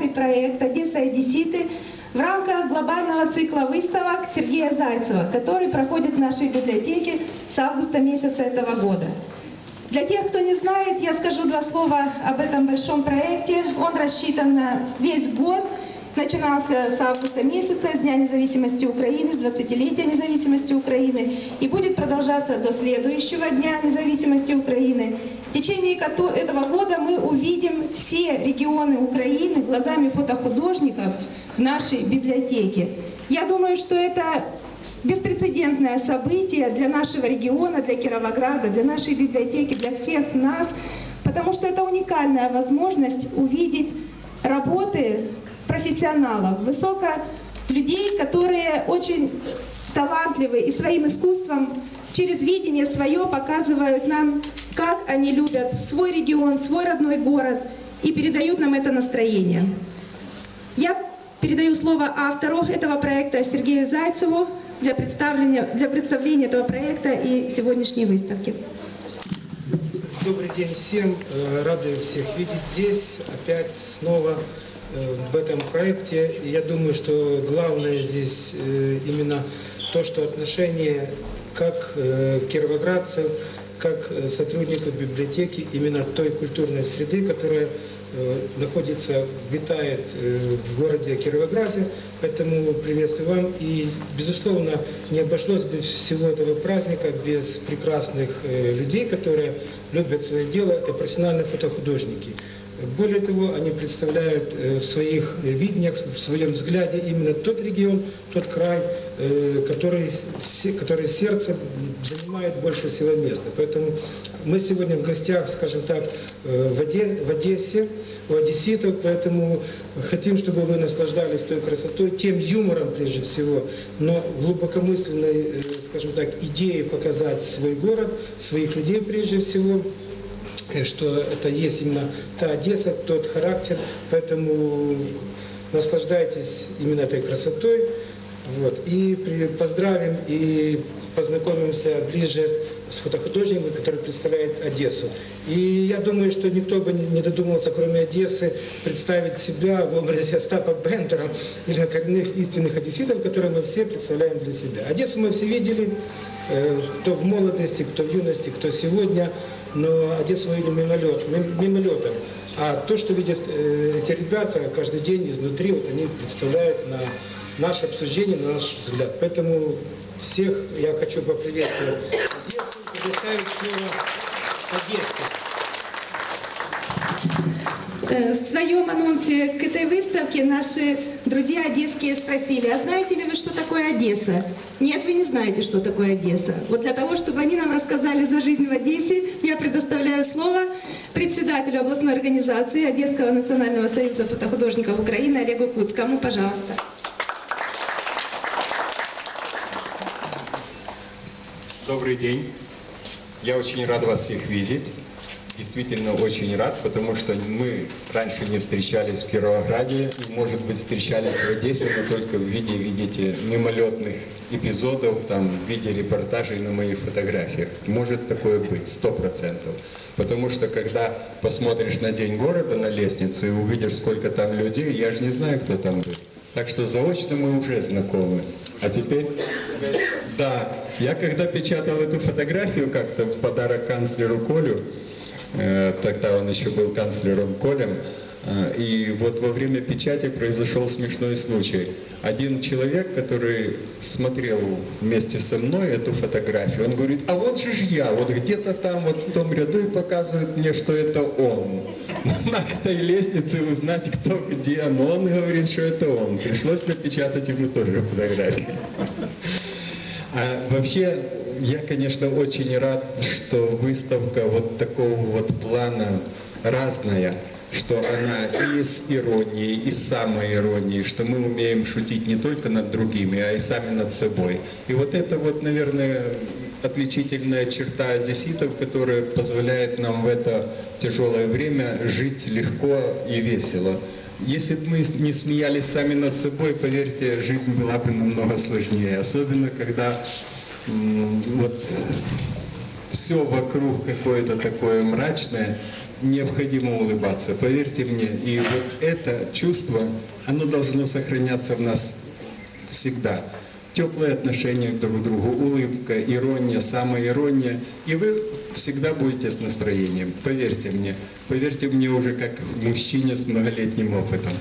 представляют пятый проект «Одесса и Одесситы» в рамках глобального цикла выставок Сергея Зайцева, который проходит в нашей библиотеке с августа месяца этого года. Для тех, кто не знает, я скажу два слова об этом большом проекте. Он рассчитан на весь год – начинался с августа месяца, с Дня независимости Украины, с 20-летия независимости Украины, и будет продолжаться до следующего Дня независимости Украины. В течение этого года мы увидим все регионы Украины глазами фотохудожников в нашей библиотеке. Я думаю, что это беспрецедентное событие для нашего региона, для Кировограда, для нашей библиотеки, для всех нас, потому что это уникальная возможность увидеть работы профессионалов, высоко людей, которые очень талантливы и своим искусством через видение свое показывают нам, как они любят свой регион, свой родной город и передают нам это настроение. Я передаю слово автору этого проекта Сергею Зайцеву для представления, для представления этого проекта и сегодняшней выставки. Добрый день всем. Э, рады всех видеть здесь. Опять снова в этом проекте. Я думаю, что главное здесь э, именно то, что отношение как э, кировоградцев, как сотрудников библиотеки, именно той культурной среды, которая находится, витает в городе Кировограде. Поэтому приветствую вам. И, безусловно, не обошлось бы всего этого праздника без прекрасных людей, которые любят свое дело. Это профессиональные фотохудожники. Более того, они представляют э, в своих видениях, в своем взгляде именно тот регион, тот край, э, который, который сердце занимает больше всего места. Поэтому мы сегодня в гостях, скажем так, э, в Одессе, у одесситов, поэтому хотим, чтобы вы наслаждались той красотой, тем юмором прежде всего, но глубокомысленной, скажем так, идеей показать свой город, своих людей прежде всего, что это есть именно та Одесса, тот характер, поэтому наслаждайтесь именно этой красотой. Вот. И поздравим и познакомимся ближе с фотохудожником, который представляет Одессу. И я думаю, что никто бы не додумался, кроме Одессы, представить себя в образе Остапа Бендера или коренных истинных одесситов, которые мы все представляем для себя. Одессу мы все видели, э, кто в молодости, кто в юности, кто сегодня но Одессу видели мимолет, мимолетом. А то, что видят э, эти ребята каждый день изнутри, вот они представляют на наше обсуждение, на наш взгляд. Поэтому всех я хочу поприветствовать Одессу предоставить слово Одессе. В своем анонсе к этой выставке наши друзья одесские спросили, а знаете ли вы, что такое Одесса? Нет, вы не знаете, что такое Одесса. Вот для того, чтобы они нам рассказали за жизнь в Одессе, я предоставляю слово председателю областной организации Одесского национального союза фотохудожников Украины Олегу Куцкому. Пожалуйста. Добрый день. Я очень рад вас всех видеть действительно очень рад, потому что мы раньше не встречались в Кировограде, может быть, встречались в Одессе, но только в виде, видите, мимолетных эпизодов, там, в виде репортажей на моих фотографиях. Может такое быть, сто процентов. Потому что, когда посмотришь на День города на лестницу и увидишь, сколько там людей, я же не знаю, кто там был. Так что заочно мы уже знакомы. А теперь, да, я когда печатал эту фотографию как-то в подарок канцлеру Колю, Э, тогда он еще был канцлером Колем. Э, и вот во время печати произошел смешной случай. Один человек, который смотрел вместе со мной эту фотографию, он говорит, а вот же ж я, вот где-то там, вот в том ряду и показывает мне, что это он. На этой лестнице узнать, кто где, но он говорит, что это он. Пришлось напечатать ему тоже фотографию. А вообще, я, конечно, очень рад, что выставка вот такого вот плана разная, что она и с иронией, и с самой иронией, что мы умеем шутить не только над другими, а и сами над собой. И вот это вот, наверное, отличительная черта одесситов, которая позволяет нам в это тяжелое время жить легко и весело. Если бы мы не смеялись сами над собой, поверьте, жизнь была бы намного сложнее. Особенно, когда вот все вокруг какое-то такое мрачное, необходимо улыбаться. Поверьте мне, и вот это чувство, оно должно сохраняться в нас всегда. Теплые отношения друг к другу, улыбка, ирония, самоирония. И вы всегда будете с настроением. Поверьте мне. Поверьте мне уже как мужчине с многолетним опытом.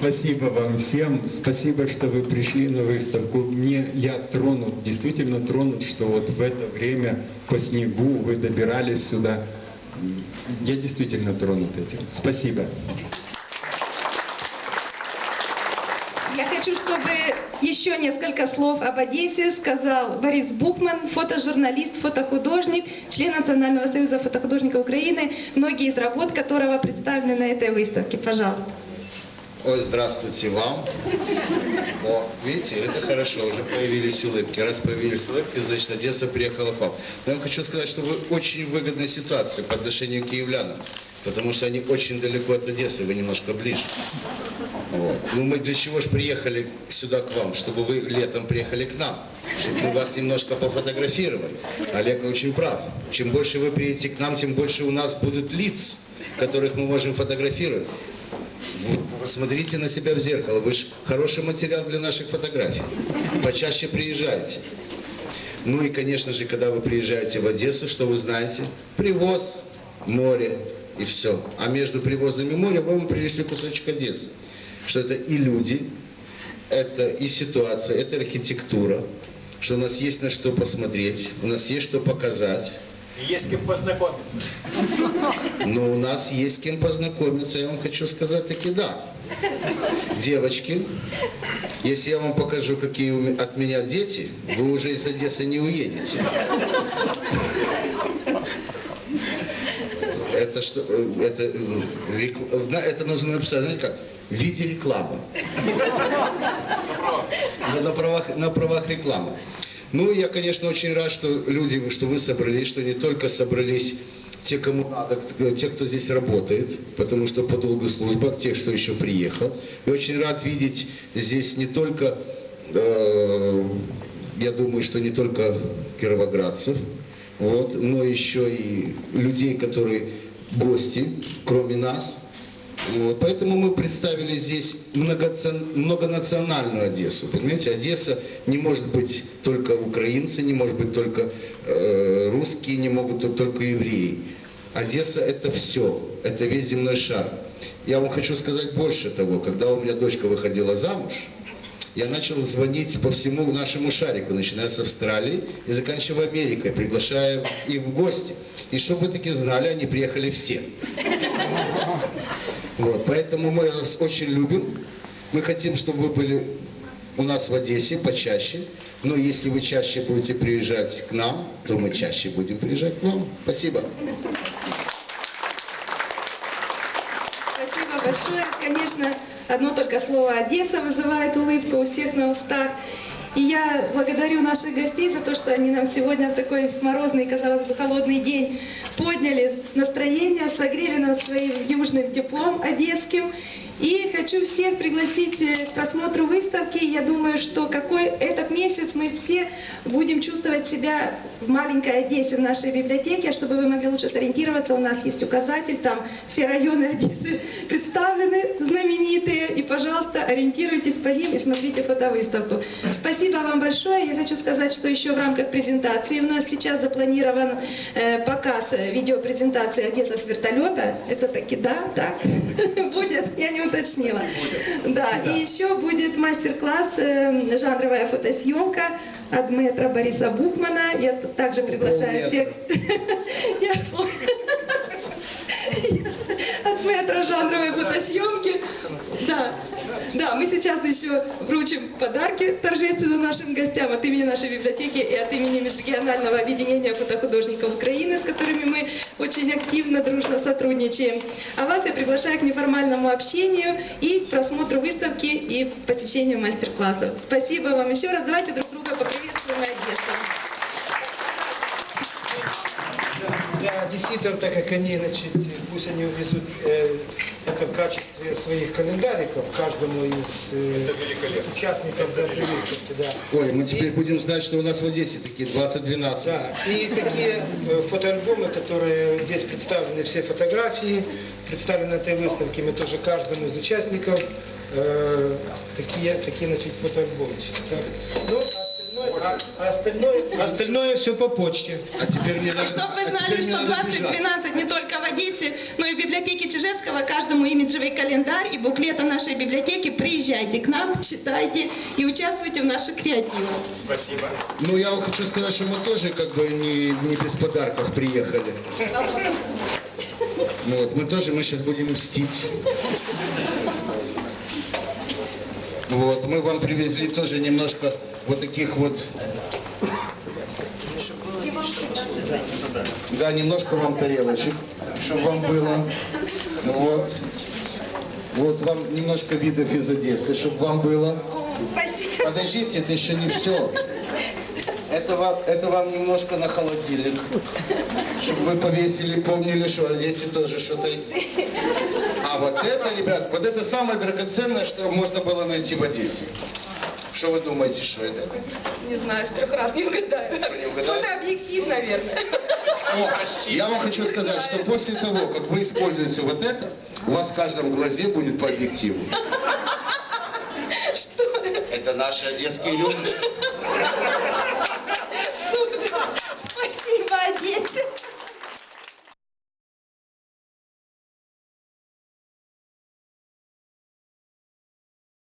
Спасибо вам всем. Спасибо, что вы пришли на выставку. Мне я тронут, действительно тронут, что вот в это время по снегу вы добирались сюда. Я действительно тронут этим. Спасибо. Я хочу, чтобы еще несколько слов об Одессе сказал Борис Бухман, фотожурналист, фотохудожник, член Национального союза фотохудожников Украины, многие из работ которого представлены на этой выставке. Пожалуйста. Ой, здравствуйте вам. О, видите, это хорошо, уже появились улыбки. Раз появились улыбки, значит, Одесса приехала к вам. Но я вам хочу сказать, что вы очень выгодной ситуации по отношению к киевлянам, потому что они очень далеко от Одессы, вы немножко ближе. Вот. Ну, мы для чего же приехали сюда к вам? Чтобы вы летом приехали к нам, чтобы мы вас немножко пофотографировали. Олег очень прав. Чем больше вы приедете к нам, тем больше у нас будут лиц, которых мы можем фотографировать. Вы Посмотрите на себя в зеркало. Вы же хороший материал для наших фотографий. Почаще приезжайте. Ну и, конечно же, когда вы приезжаете в Одессу, что вы знаете? Привоз, море и все. А между привозом и морем вам принесли кусочек Одессы. Что это и люди, это и ситуация, это архитектура, что у нас есть на что посмотреть, у нас есть что показать. Есть кем познакомиться. Но у нас есть кем познакомиться, я вам хочу сказать таки да. Девочки, если я вам покажу, какие от меня дети, вы уже из Одессы не уедете. Это что, э, это, э, это нужно написать, знаете как, в виде рекламы. На правах, на правах рекламы. Ну, я, конечно, очень рад, что люди, что вы собрались, что не только собрались те, кому надо, те, кто здесь работает, потому что по долгу службы, а те, что еще приехал. И очень рад видеть здесь не только, э, я думаю, что не только кировоградцев, вот, но еще и людей, которые гости, кроме нас. Вот, поэтому мы представили здесь многоцен- многонациональную Одессу. Понимаете, Одесса не может быть только украинцы, не может быть только э, русские, не могут быть только евреи. Одесса это все, это весь земной шар. Я вам хочу сказать больше того, когда у меня дочка выходила замуж, я начал звонить по всему нашему шарику, начиная с Австралии и заканчивая Америкой, приглашая их в гости. И чтобы вы таки знали, они приехали все. Вот, поэтому мы вас очень любим. Мы хотим, чтобы вы были у нас в Одессе почаще. Но если вы чаще будете приезжать к нам, то мы чаще будем приезжать к вам. Спасибо. Спасибо большое. Конечно, одно только слово «Одесса» вызывает улыбку у всех на устах. И я благодарю наших гостей за то, что они нам сегодня в такой морозный, казалось бы, холодный день подняли настроение, согрели нас своим южным теплом одесским. И хочу всех пригласить э, к просмотру выставки. Я думаю, что какой этот месяц мы все будем чувствовать себя в маленькой Одессе, в нашей библиотеке, чтобы вы могли лучше сориентироваться. У нас есть указатель, там все районы Одессы представлены, знаменитые. И, пожалуйста, ориентируйтесь по ним и смотрите фотовыставку. Спасибо вам большое. Я хочу сказать, что еще в рамках презентации у нас сейчас запланирован э, показ э, видеопрезентации Одесса с вертолета. Это таки да, так будет, я не уточнила. Да, и еще будет мастер-класс э, жанровая фотосъемка от мэтра Бориса Бухмана. Я также приглашаю всех. Мэтра жанровой фотосъемки. Да, да, мы сейчас еще вручим подарки торжественно нашим гостям от имени нашей библиотеки и от имени Межрегионального объединения фотохудожников Украины, с которыми мы очень активно, дружно сотрудничаем. А вас я приглашаю к неформальному общению и просмотру выставки и посещению мастер-классов. Спасибо вам еще раз. Давайте одесситам, так как они, значит, пусть они увезут э, это в качестве своих календариков каждому из э, участников да, да. Ой, мы теперь будем знать, что у нас в Одессе такие 2012. Да, и такие э, фотоальбомы, которые здесь представлены все фотографии, представлены на этой выставке, мы тоже каждому из участников э, такие, такие, значит, фотоальбомчики. так. Ну, а остальное, а остальное, остальное все по почте. А теперь мне И надо... чтобы вы а знали, мне что надо бежать. 2012 не только в Одессе, но и в библиотеке Чижевского каждому имиджевый календарь и буклет о нашей библиотеке. Приезжайте к нам, читайте и участвуйте в наших креативах. Спасибо. Ну, я вам хочу сказать, что мы тоже как бы не, не без подарков приехали. Вот, мы тоже, мы сейчас будем мстить. Вот, мы вам привезли тоже немножко вот таких вот... Да, немножко вам тарелочек, чтобы вам было. Вот. Вот вам немножко видов из Одессы, чтобы вам было. Подождите, это еще не все. Это вам, это вам немножко на холодильник. Чтобы вы повесили, помнили, что в Одессе тоже что-то... А вот это, ребят, вот это самое драгоценное, что можно было найти в Одессе. Что вы думаете, что это? Не знаю, с трех раз не угадаю. Что, не угадаете? Фотообъектив, наверное. О, я вам хочу сказать, что после того, как вы используете вот это, у вас в каждом глазе будет по объективу. Что это? Это наши одесские рюмочки.